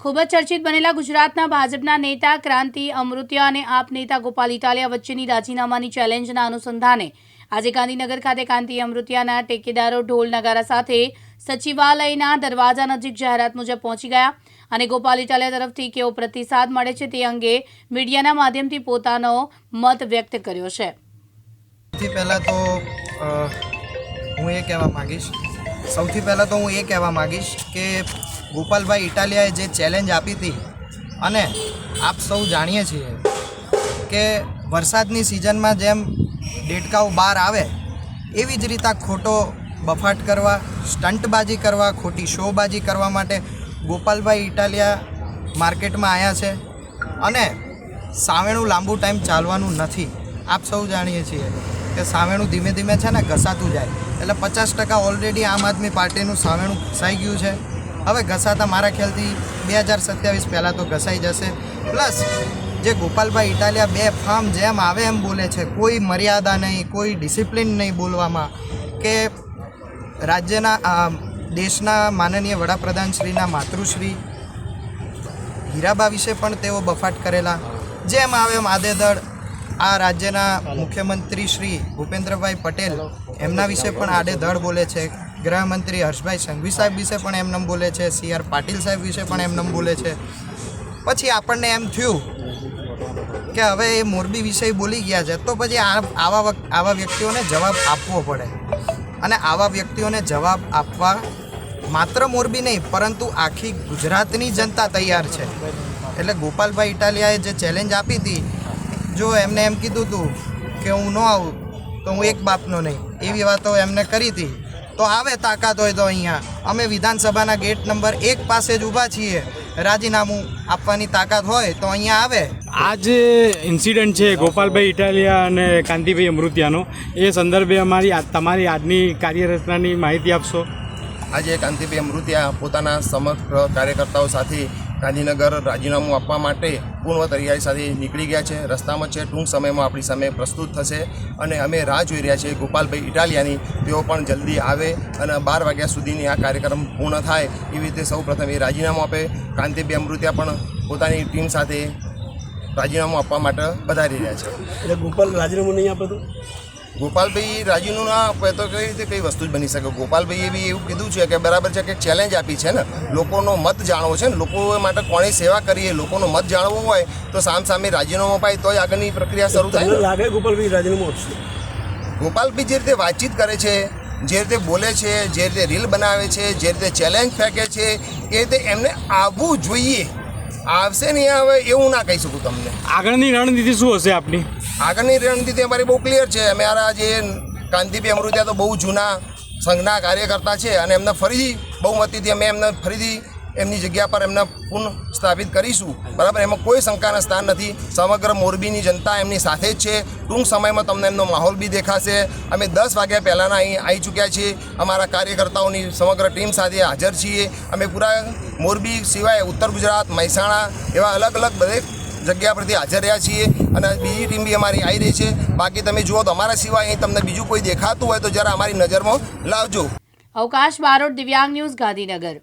ખૂબ જ ચર્ચિત બનેલા ગુજરાતના ભાજપના નેતા ક્રાંતિ, અમૃત્યા અને આપ નેતા ગોપાલ ઇટાલિયા વચ્ચેની રાજીનામાની ચેલેન્જના અનુસંધાને આજે ગાંધીનગર ખાતે કાંતિ અમૃતિયાના ટેકેદારો ઢોલ નગારા સાથે સચિવાલયના દરવાજા નજીક જાહેરાત મુજબ પહોંચી ગયા અને ગોપાલ ઇટાલિયા તરફથી કેવો પ્રતિસાદ મળે છે તે અંગે મીડિયાના માધ્યમથી પોતાનો મત વ્યક્ત કર્યો છે. સૌથી પહેલાં તો હું એ કહેવા માગીશ. સૌથી પહેલાં તો હું એ કહેવા માગીશ કે ગોપાલભાઈ ઇટાલિયાએ જે ચેલેન્જ આપી હતી અને આપ સૌ જાણીએ છીએ કે વરસાદની સિઝનમાં જેમ દેડકાઓ બહાર આવે, એવી જ રીતે ખોટો બફાટ કરવા સ્ટંટબાજી કરવા, ખોટી શોબાજી કરવા માટે ગોપાલભાઈ ઇટાલિયા માર્કેટમાં આવ્યા છે અને સાવેણું લાંબુ ટાઈમ ચાલવાનું નથી. આપ સૌ જાણીએ છીએ કે સાવેણું ધીમે ધીમે છે ને ઘસાતું જાય. એટલે પચાસ ટકા ઓલરેડી આમ આદમી પાર્ટીનું સાવેણું ઘસાઈ ગયું છે. હવે ઘસાતા મારા ખ્યાલથી બે હજાર સત્યાવીસ પહેલાં તો ઘસાઈ જશે. પ્લસ જે ગોપાલભાઈ ઇટાલિયા બે ફાર્મ જેમ આવે એમ બોલે છે, કોઈ મર્યાદા નહીં, કોઈ ડિસિપ્લિન નહીં બોલવામાં કે રાજ્યના દેશના માનનીય વડાપ્રધાન શ્રીના માતૃશ્રી હીરાબા વિશે પણ તેઓ બફાટ કરેલા. જેમ આવે એમ આદેદળ આ રાજ્યના મુખ્યમંત્રી શ્રી ભૂપેન્દ્રભાઈ પટેલ એમના વિશે પણ આડેધડ બોલે છે. ગૃહમંત્રી હર્ષભાઈ સંઘવી સાહેબ વિશે પણ એમનેમ બોલે છે, સી આર પાટીલ સાહેબ વિશે પણ એમનેમ બોલે છે. પછી આપણને એમ થયું કે હવે એ મોરબી વિષય બોલી ગયા છે, તો પછી આવા આવા વ્યક્તિઓને જવાબ આપવો પડે. અને આવા વ્યક્તિઓને જવાબ આપવા માત્ર મોરબી નહીં, પરંતુ આખી ગુજરાતની જનતા તૈયાર છે. એટલે ગોપાલભાઈ ઇટાલિયાએ જે ચેલેન્જ આપી હતી, જો એમને એમ કીધું હતું કે હું ન આવું, તો હું એક બાપનો નહીં. એવી વાતો એમને કરી હતી. તો આવે તાકાત હોય તો અહીંયા. અમે વિધાનસભાના ગેટ નંબર એક પાસે જ ઊભા છીએ. રાજીનામું આપવાની તાકાત હોય તો અહીંયા આવે. આ જે ઇન્સિડન્ટ છે ગોપાલભાઈ ઇટાલિયા અને કાંતિભાઈ અમૃતિયાનો એ સંદર્ભે અમારી આ- તમારી આજની કાર્યરચનાની માહિતી આપશો? આજે કાંતિભાઈ અમૃતિયા પોતાના સમગ્ર કાર્યકર્તાઓ સાથે ગાંધીનગર રાજીનામું આપવા માટે પૂર્ણ તૈયારી સાથે નીકળી ગયા છે. રસ્તામાં છે, ટૂંક સમયમાં આપણી સામે પ્રસ્તુત થશે અને અમે રાહ જોઈ રહ્યા છીએ. ગોપાલભાઈ ઇટાલિયાની તેઓ પણ જલ્દી આવે અને બાર વાગ્યા સુધીની આ કાર્યક્રમ પૂર્ણ થાય એવી રીતે સૌ એ રાજીનામું આપે. કાંતિભાઈ અમૃતિયા પણ પોતાની ટીમ સાથે રાજીનામું આપવા માટે વધારી રહ્યા છે. એટલે ગોપાલ, રાજીનામું નહીં આપે તો? ગોપાલભાઈ રાજીનું ના આપે તો કઈ રીતે કઈ વસ્તુ જ બની શકે? ગોપાલભાઈએ બી એવું કીધું છે કે બરાબર છે કે ચેલેન્જ આપી છે ને? લોકોનો મત જાણવો છે ને? લોકો માટે કોની સેવા કરીએ લોકોનો મત જાણવો હોય તો સામ સામે રાજીનામું અપાય તો આગળની પ્રક્રિયા શરૂ થાય લાગે ગોપાલભાઈ રાજીનામું આપશે ગોપાલભાઈ જે રીતે વાતચીત કરે છે જે રીતે બોલે છે જે રીતે રીલ બનાવે છે જે રીતે ચેલેન્જ ફેંકે છે એ રીતે એમને આવવું જોઈએ. આવશે નહીં આવે એવું ના કહી શકું તમને. આગળની રણનીતિ શું હશે આપની? આગળની રણનીતિ અમારી બહુ ક્લિયર છે. અમે મારા જે કાંતિભાઈ અમૃતિયા તો બહુ જૂના સંઘના કાર્યકર્તા છે અને એમને ફરીથી બહુમતીથી અમે એમને ફરીથી એમની જગ્યા પર એમને પુનઃ સ્થાપિત કરીશું. બરાબર? એમાં કોઈ શંકાના સ્થાન નથી. સમગ્ર મોરબીની જનતા એમની સાથે જ છે. ટૂંક સમયમાં તમને એમનો માહોલ બી દેખાશે. અમે દસ વાગ્યા પહેલાંના અહીં આવી ચૂક્યા છીએ. અમારા કાર્યકર્તાઓની સમગ્ર ટીમ સાથે હાજર છીએ. અમે પૂરા મોરબી સિવાય ઉત્તર ગુજરાત, મહેસાણા એવા અલગ અલગ બધે જગ્યા પરથી હાજર રહ્યા છીએ અને બીજી ટીમ બી અમારી આવી રહી છે. બાકી તમે જુઓ તો અમારા સિવાય અહીં તમને બીજું કોઈ દેખાતું હોય તો જરા અમારી નજરમાં લાવજો. અવકાશ બારોટ દિવ્યાંગ ન્યૂઝ ગાંધીનગર.